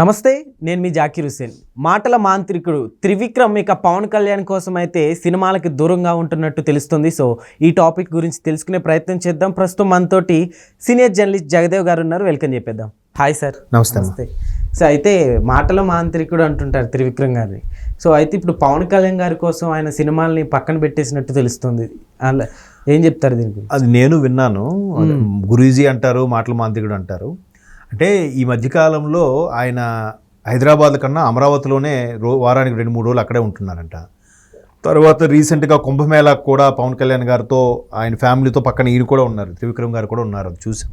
నమస్తే నేను మీ జాకీర్ హుసేన్ మాటల మాంత్రికుడు త్రివిక్రమ్ ఇక పవన్ కళ్యాణ్ కోసం అయితే సినిమాలకి దూరంగా ఉంటున్నట్టు తెలుస్తుంది. సో ఈ టాపిక్ గురించి తెలుసుకునే ప్రయత్నం చేద్దాం. ప్రస్తుతం మనతోటి సీనియర్ జర్నలిస్ట్ జగదేవ్ గారు ఉన్నారు. వెల్కమ్ చెప్పేద్దాం. Hi sir. నమస్తే. నమస్తే. సో అయితే మాటల మాంత్రికుడు అంటుంటారు త్రివిక్రమ్ గారిని. సో అయితే ఇప్పుడు పవన్ కళ్యాణ్ గారి కోసం ఆయన సినిమాల్ని పక్కన పెట్టేసినట్టు తెలుస్తుంది. అలా ఏం చెప్తారు దీని గురించి? అది నేను విన్నాను. గురూజీ అంటారు మాటల మాంత్రికుడు అంటారు. అంటే ఈ మధ్యకాలంలో ఆయన హైదరాబాద్ కన్నా అమరావతిలోనే రో వారానికి రెండు మూడు రోజులు అక్కడే ఉంటున్నారంట. తర్వాత రీసెంట్గా కుంభమేళా కూడా పవన్ కళ్యాణ్ గారితో ఆయన ఫ్యామిలీతో పక్కన ఈయన కూడా ఉన్నారు త్రివిక్రమ్ గారు కూడా ఉన్నారు చూసాం.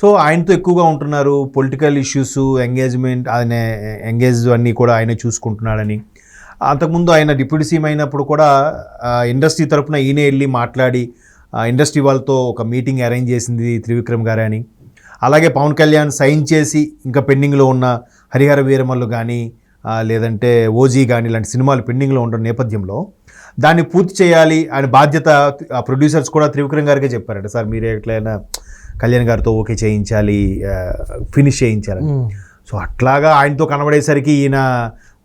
సో ఆయనతో ఎక్కువగా ఉంటున్నారు పొలిటికల్ ఇష్యూస్ ఎంగేజ్మెంట్ ఆయన ఎంగేజ్ అన్నీ కూడా ఆయనే చూసుకుంటున్నాడని. అంతకుముందు ఆయన డిప్యూటీ సీఎం అయినప్పుడు కూడా ఇండస్ట్రీ తరపున ఈయనే వెళ్ళి మాట్లాడి ఇండస్ట్రీ వాళ్ళతో ఒక మీటింగ్ అరేంజ్ చేసింది త్రివిక్రమ్ గారే అని. అలాగే పవన్ కళ్యాణ్ సైన్ చేసి ఇంకా పెండింగ్లో ఉన్న హరిహర వీరమల్లు కానీ లేదంటే ఓజీ కానీ ఇలాంటి సినిమాలు పెండింగ్లో ఉన్న నేపథ్యంలో దాన్ని పూర్తి చేయాలి ఆయన బాధ్యత ఆ ప్రొడ్యూసర్స్ కూడా త్రివిక్రమ్ గారికే చెప్పారట. సార్ మీరు ఎట్లయినా కళ్యాణ్ గారితో ఓకే చేయించాలి ఫినిష్ చేయించాలి సో అట్లాగా ఆయనతో కనబడేసరికి ఈయన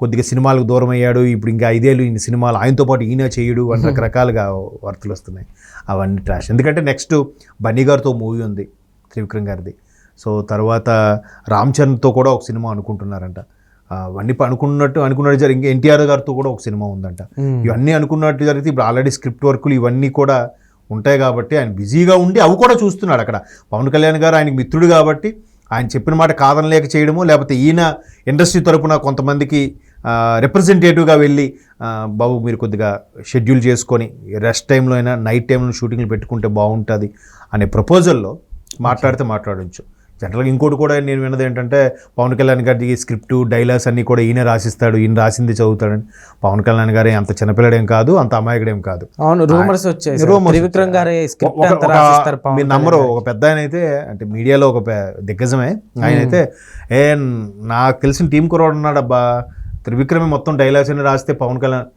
కొద్దిగా సినిమాలకు దూరం అయ్యాడు. ఇప్పుడు ఇంకా ఐదేళ్ళు ఈయన సినిమాలు ఆయనతో పాటు ఈయన చేయడు అని రకరకాలుగా వార్తలు వస్తున్నాయి. అవన్నీ ట్రాష్ ఎందుకంటే నెక్స్ట్ బన్నీ గారితో మూవీ ఉంది త్రివిక్రమ్ గారిది. సో తర్వాత రామ్ చరణ్తో కూడా ఒక సినిమా అనుకుంటున్నారంట. అవన్నీ అనుకున్నట్టు అనుకున్నట్టు జరిగి ఎన్టీఆర్ గారితో కూడా ఒక సినిమా ఉందంట. ఇవన్నీ అనుకున్నట్టు జరిగితే ఇప్పుడు ఆల్రెడీ స్క్రిప్ట్ వర్కులు ఇవన్నీ కూడా ఉంటాయి కాబట్టి ఆయన బిజీగా ఉండి అవి కూడా చూస్తున్నాడు అక్కడ. పవన్ కళ్యాణ్ గారు ఆయనకి మిత్రుడు కాబట్టి ఆయన చెప్పిన మాట కాదనలేక చేయడము లేకపోతే ఈయన ఇండస్ట్రీ తరపున కొంతమందికి రిప్రజెంటేటివ్గా వెళ్ళి బాబు మీరు కొద్దిగా షెడ్యూల్ చేసుకొని రెస్ట్ టైంలో అయినా నైట్ టైంలో షూటింగ్లు పెట్టుకుంటే బాగుంటుంది అనే ప్రపోజల్లో మాట్లాడితే మాట్లాడవచ్చు జనరల్గా ఇంకోటి కూడా నేను విన్నది ఏంటంటే పవన్ కళ్యాణ్ గారి స్క్రిప్ట్ డైలాగ్స్ అన్నీ కూడా ఈయన రాసిస్తాడు ఈయన రాసింది చదువుతాడని. పవన్ కళ్యాణ్ గారే అంత చిన్నపిల్లడేం కాదు అంత అమాయకుడేం కాదు. అవును రూమర్స్ వచ్చాయి గారి స్క్రిప్ట్ మీరు నమ్మరు ఒక పెద్ద ఆయన అయితే అంటే మీడియాలో ఒక దిగ్గజమే. ఆయన అయితే ఏ నాకు తెలిసిన టీం కురవాడు ఉన్నాడు అబ్బా త్రివిక్రమే మొత్తం డైలాగ్స్ అన్ని రాస్తే పవన్ కళ్యాణ్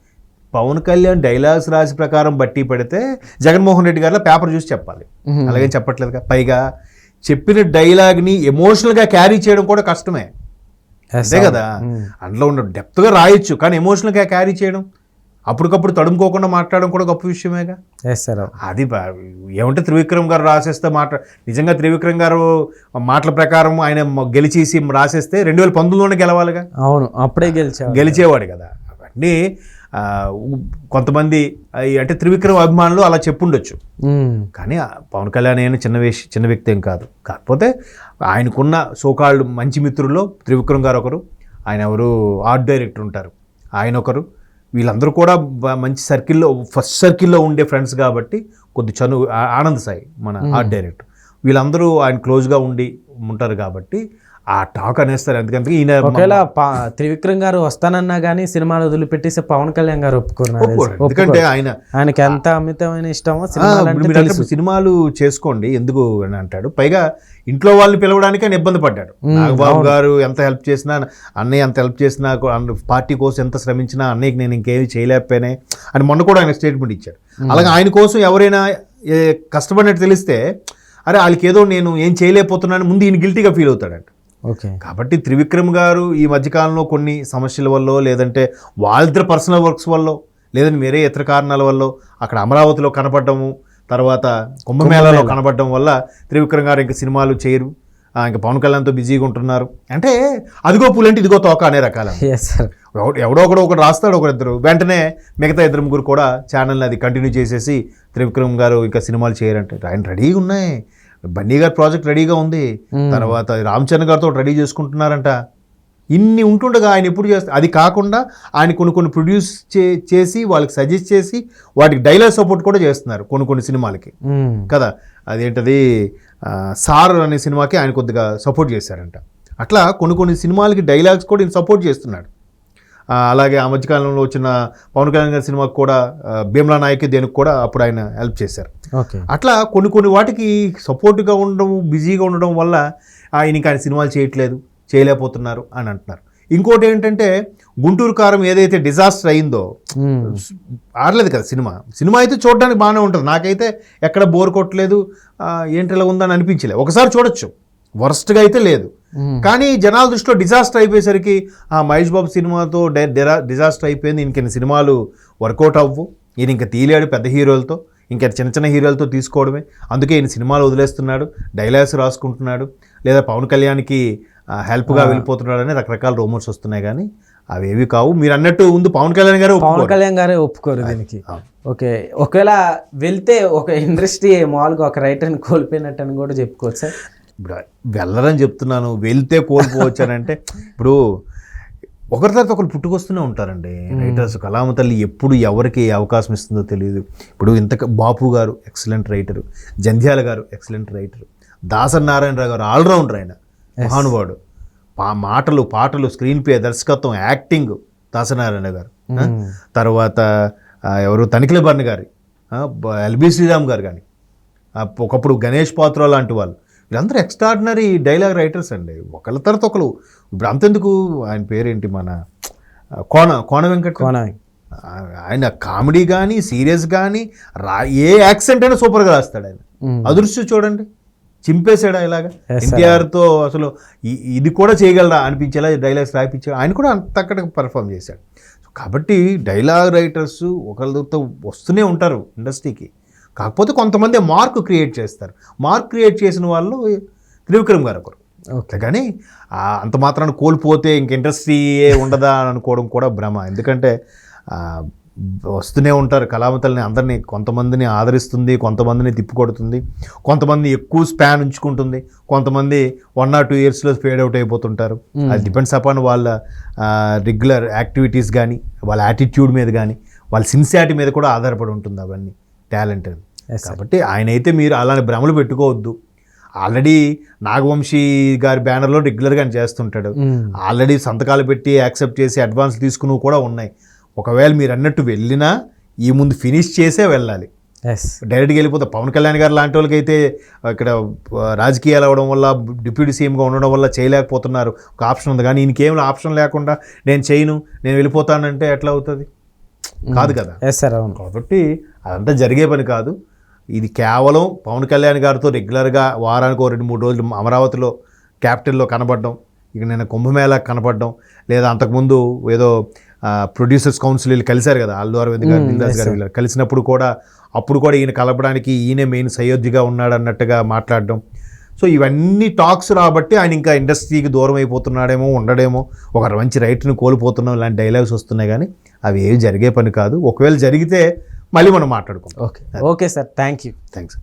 పవన్ కళ్యాణ్ డైలాగ్స్ రాసి ప్రకారం బట్టి పెడితే జగన్మోహన్ రెడ్డి గారిలో పేపర్ చూసి చెప్పాలి. అలాగే చెప్పట్లేదుగా. పైగా చెప్పిన డైలాగ్ని ఎమోషనల్గా క్యారీ చేయడం కూడా కష్టమే. అంతే కదా. అందులో ఉన్న డెప్త్గా రాయొచ్చు కానీ ఎమోషనల్గా క్యారీ చేయడం అప్పటికప్పుడు తడుముకోకుండా మాట్లాడడం కూడా గొప్ప విషయమేగా? సార్ అది ఏమంటే త్రివిక్రమ్ గారు రాసేస్తే మాట నిజంగా త్రివిక్రమ్ గారు మాటల ప్రకారం ఆయన గెలిచేసి రాసేస్తే రెండు వేల పంతొమ్మిదిలోనే గెలవాలిగా? అవును అప్పుడే గెలిచావు గెలిచేవాడు కదా. అవన్నీ కొంతమంది అంటే త్రివిక్రమ్ అభిమానులు అలా చెప్పుండొచ్చు. కానీ పవన్ కళ్యాణ్ అయిన చిన్న వేష చిన్న వ్యక్తి ఏం కాదు. కాకపోతే ఆయనకున్న సోకాళ్ళు మంచి మిత్రుల్లో త్రివిక్రమ్ గారు ఒకరు ఆయన ఎవరు ఆర్ట్ డైరెక్టర్ ఉంటారు ఆయన ఒకరు. వీళ్ళందరూ కూడా మంచి సర్కిల్లో ఫస్ట్ సర్కిల్లో ఉండే ఫ్రెండ్స్ కాబట్టి కొద్ది చను ఆనంద్ సాయి మన ఆర్ట్ డైరెక్టర్. వీళ్ళందరూ ఆయన క్లోజ్గా ఉండి ఉంటారు కాబట్టి ఆ టాక్ అనేస్తారు. ఎందుకంటే ఈయన ఒకవేళ త్రివిక్రమ్ గారు వస్తానన్నా కానీ సినిమాలు వదిలిపెట్టేసి పవన్ కళ్యాణ్ గారు ఒప్పుకున్నారు. ఎందుకంటే ఆయన ఆయనకి ఎంత అమితమైన ఇష్టమో సినిమాలు సినిమాలు చేసుకోండి ఎందుకు అని అంటాడు. పైగా ఇంట్లో వాళ్ళని పిలవడానికి ఆయన ఇబ్బంది పడ్డాడు. నాగబాబు గారు ఎంత హెల్ప్ చేసినా అన్నయ్య ఎంత హెల్ప్ చేసినా పార్టీ కోసం ఎంత శ్రమించినా అన్నయ్యకి నేను ఇంకేమి చేయలేకపోయినాయి అని మొన్న కూడా ఆయన స్టేట్మెంట్ ఇచ్చాడు. అలాగే ఆయన కోసం ఎవరైనా కష్టపడినట్టు తెలిస్తే అరే వాళ్ళకి ఏదో నేను ఏం చేయలేకపోతున్నాను ముందు ఈయన గిల్టీగా ఫీల్ అవుతాడంట. కాబట్టి త్రివిక్రమ్ గారు ఈ మధ్యకాలంలో కొన్ని సమస్యల వల్ల లేదంటే వాళ్ళిద్దరు పర్సనల్ వర్క్స్ వల్ల లేదంటే వేరే ఇతర కారణాల వల్ల అక్కడ అమరావతిలో కనపడము తర్వాత కుంభమేళాలో కనపడడం వల్ల త్రివిక్రమ్ గారు ఇంకా సినిమాలు చేయరు. ఇంకా పవన్ కళ్యాణ్తో బిజీగా ఉంటున్నారు. అంటే అదిగో పూలంటే ఇదిగో తోక అనే రకాల. ఎవడో ఒకడు ఒకడు రాస్తాడు ఒకరిద్దరు. వెంటనే మిగతా ఇద్దరు ముగ్గురు కూడా ఛానల్ని అది కంటిన్యూ చేసేసి త్రివిక్రమ్ గారు ఇంకా సినిమాలు చేయరంటే. ఆయన రెడీగా ఉన్నాయి. బన్నీ గారి ప్రాజెక్ట్ రెడీగా ఉంది. తర్వాత రామ్ చరణ్ గారితో రెడీ చేసుకుంటున్నారంట. ఇన్ని ఉంటుండగా ఆయన ఎప్పుడు చేస్తారు అది కాకుండా ఆయన కొన్ని కొన్ని ప్రొడ్యూస్ చే చేసి వాళ్ళకి సజెస్ట్ చేసి వాటికి డైలాగ్ సపోర్ట్ కూడా చేస్తున్నారు కొన్ని కొన్ని సినిమాలకి. కదా? అదేంటది? సార్ అనే సినిమాకి ఆయన కొద్దిగా సపోర్ట్ చేశారంట. అట్లా కొన్ని కొన్ని సినిమాలకి డైలాగ్స్ కూడా ఈయన సపోర్ట్ చేస్తున్నాడు. అలాగే ఆ మధ్యకాలంలో వచ్చిన పవన్ కళ్యాణ్ గారి సినిమాకి కూడా భీమ్లా నాయక్ దేనికి కూడా అప్పుడు ఆయన హెల్ప్ చేశారు. అట్లా కొన్ని కొన్ని వాటికి సపోర్ట్గా ఉండడం బిజీగా ఉండడం వల్ల ఆయన ఇంకా ఆయన సినిమాలు చేయట్లేదు చేయలేకపోతున్నారు అని అంటున్నారు. ఇంకోటి ఏంటంటే గుంటూరు కారం ఏదైతే డిజాస్టర్ అయిందో. ఆడలేదు కదా సినిమా. సినిమా అయితే చూడడానికి బాగానే ఉంటుంది. నాకైతే ఎక్కడ బోర్ కొట్టలేదు ఏంటి ఇలా ఉందని అనిపించలేదు ఒకసారి చూడొచ్చు. వర్స్ట్గా అయితే లేదు. కానీ జనాల దృష్టిలో డిజాస్టర్ అయిపోయేసరికి ఆ మహేష్ బాబు సినిమాతో డిజాస్టర్ అయిపోయింది. ఇంకెన్ని సినిమాలు వర్కౌట్ అవ్వు. ఈయన ఇంకా తీలేడు పెద్ద హీరోలతో. ఇంకా చిన్న చిన్న హీరోలతో తీసుకోవడమే. అందుకే ఈయన సినిమాలు వదిలేస్తున్నాడు. డైలాగ్స్ రాసుకుంటున్నాడు. లేదా పవన్ కళ్యాణ్కి హెల్ప్గా వెళ్ళిపోతున్నాడు అని రకరకాల రూమర్స్ వస్తున్నాయి కానీ అవి ఏవి కావు. మీరు అన్నట్టు ముందు పవన్ కళ్యాణ్ గారు పవన్ కళ్యాణ్ గారే ఒప్పుకోరు దీనికి. ఓకే. ఒకవేళ వెళ్తే ఒక ఇండస్ట్రీ మామూలుగా ఒక రైటర్ని కోల్పోయినట్టు అని కూడా చెప్పుకోవచ్చు సార్. ఇప్పుడు వెళ్ళరని చెప్తున్నాను వెళ్తే కోల్పోవచ్చానంటే ఇప్పుడు ఒకరి తర్వాత ఒకరు పుట్టుకొస్తూనే ఉంటారండి. రైటర్స్ కలామ తల్లి ఎప్పుడు ఎవరికి అవకాశం ఇస్తుందో తెలియదు. ఇప్పుడు ఇంత బాపు గారు ఎక్సలెంట్ రైటరు జంధ్యాల గారు ఎక్సలెంట్ రైటరు దాసరి నారాయణరావు గారు ఆల్రౌండర్ ఆయన మహానుభావుడు. పా మాటలు పాటలు స్క్రీన్ ప్లే దర్శకత్వం యాక్టింగ్ దాసనారాయణ గారు? తర్వాత ఎవరు? తనిఖీల భరణి గారి. ఎల్బి శ్రీరామ్ గారు కానీ ఒకప్పుడు గణేష్ పాత్ర లాంటి వాళ్ళు. వీళ్ళందరూ ఎక్స్ట్రాడినరీ డైలాగ్ రైటర్స్ అండి. ఒకళ్ళ తర్వాత ఒకరు ఇప్పుడు అంతెందుకు? ఆయన పేరేంటి మన కోన కోన వెంకట? కోన. ఆయన కామెడీ కానీ సీరియస్ కానీ రా ఏ యాక్సెంట్ అయినా సూపర్గా రాస్తాడు ఆయన. అదృశ్యం చూడండి. చింపేశాడా ఇలాగా. ఎన్టీఆర్తో అసలు ఇది కూడా చేయగలరా అనిపించేలా డైలాగ్స్ రాయించాడు ఆయన కూడా అంత అక్కడ పర్ఫామ్ చేశాడు. కాబట్టి డైలాగ్ రైటర్స్ ఒకరితో వస్తూనే ఉంటారు ఇండస్ట్రీకి కాకపోతే కొంతమంది మార్క్ క్రియేట్ చేస్తారు. మార్క్ క్రియేట్ చేసిన వాళ్ళు త్రివిక్రమ్ గారు ఒకరు. ఓకే. కానీ అంత మాత్రాన్ని కోల్పోతే ఇంక ఇండస్ట్రీయే ఉండదా అని అనుకోవడం కూడా భ్రమ. ఎందుకంటే వస్తూనే ఉంటారు కళావతల్ని అందరినీ కొంతమందిని ఆదరిస్తుంది కొంతమందిని తిప్పికొడుతుంది కొంతమంది ఎక్కువ స్పాన్ ఉంచుకుంటుంది కొంతమంది వన్ ఆర్ టూ ఇయర్స్లో ఫేడ్ అవుట్ అయిపోతుంటారు. అది డిపెండ్స్ అపాన్ వాళ్ళ రెగ్యులర్ యాక్టివిటీస్ కానీ వాళ్ళ యాటిట్యూడ్ మీద కానీ వాళ్ళ సిన్సియారిటీ మీద కూడా ఆధారపడి ఉంటుంది అవన్నీ. టాలెంట్ అని. కాబట్టి ఆయన అయితే మీరు అలాంటి భ్రమలు పెట్టుకోవద్దు. ఆల్రెడీ నాగవంశీ గారి బ్యానర్లో రెగ్యులర్గా ఆయన చేస్తుంటాడు. మ్మ్. ఆల్రెడీ సంతకాలు పెట్టి యాక్సెప్ట్ చేసి అడ్వాన్స్ తీసుకున్నవి కూడా ఉన్నాయి. ఒకవేళ మీరు అన్నట్టు వెళ్ళినా ఈ ముందు ఫినిష్ చేసే వెళ్ళాలి. ఎస్ డైరెక్ట్గా వెళ్ళిపోతే పవన్ కళ్యాణ్ గారు లాంటి వాళ్ళకి అయితే ఇక్కడ రాజకీయాలు అవ్వడం వల్ల డిప్యూటీ సీఎంగా ఉండడం వల్ల చేయలేకపోతున్నారు. ఒక ఆప్షన్ ఉంది. కానీ ఈయనకేం ఆప్షన్ లేకుండా నేను చేయను నేను వెళ్ళిపోతానంటే ఎట్లా అవుతుంది? కాదు కదా. ఎస్ సార్ అవును. కాబట్టి అదంతా జరిగే పని కాదు. ఇది కేవలం పవన్ కళ్యాణ్ గారితో రెగ్యులర్గా వారానికి ఓ రెండు మూడు రోజులు అమరావతిలో క్యాపిటల్లో కనపడడం ఇక నేను కుంభమేళా కనపడడం లేదా అంతకుముందు ఏదో ప్రొడ్యూసర్స్ కౌన్సిల్ వీళ్ళు కలిశారు కదా అల్లు అరవింద్ గారు దిల్రాజ్ గారు వీళ్ళు కలిసినప్పుడు కూడా అప్పుడు కూడా ఈయన కలపడానికి ఈయనే మెయిన్ సయోధ్యగా ఉన్నాడు అన్నట్టుగా మాట్లాడడం. సో ఇవన్నీ టాక్స్ రాబట్టి ఆయన ఇంకా ఇండస్ట్రీకి దూరం అయిపోతున్నాడేమో ఉండడేమో ఒక మంచి రైట్ని కోల్పోతున్నాం ఇలాంటి డైలాగ్స్ వస్తున్నాయి కానీ అవి ఏవి జరిగే పని కాదు. ఒకవేళ జరిగితే మళ్ళీ మనం మాట్లాడుకుందాం. Okay. Okay sir. Thank you thanks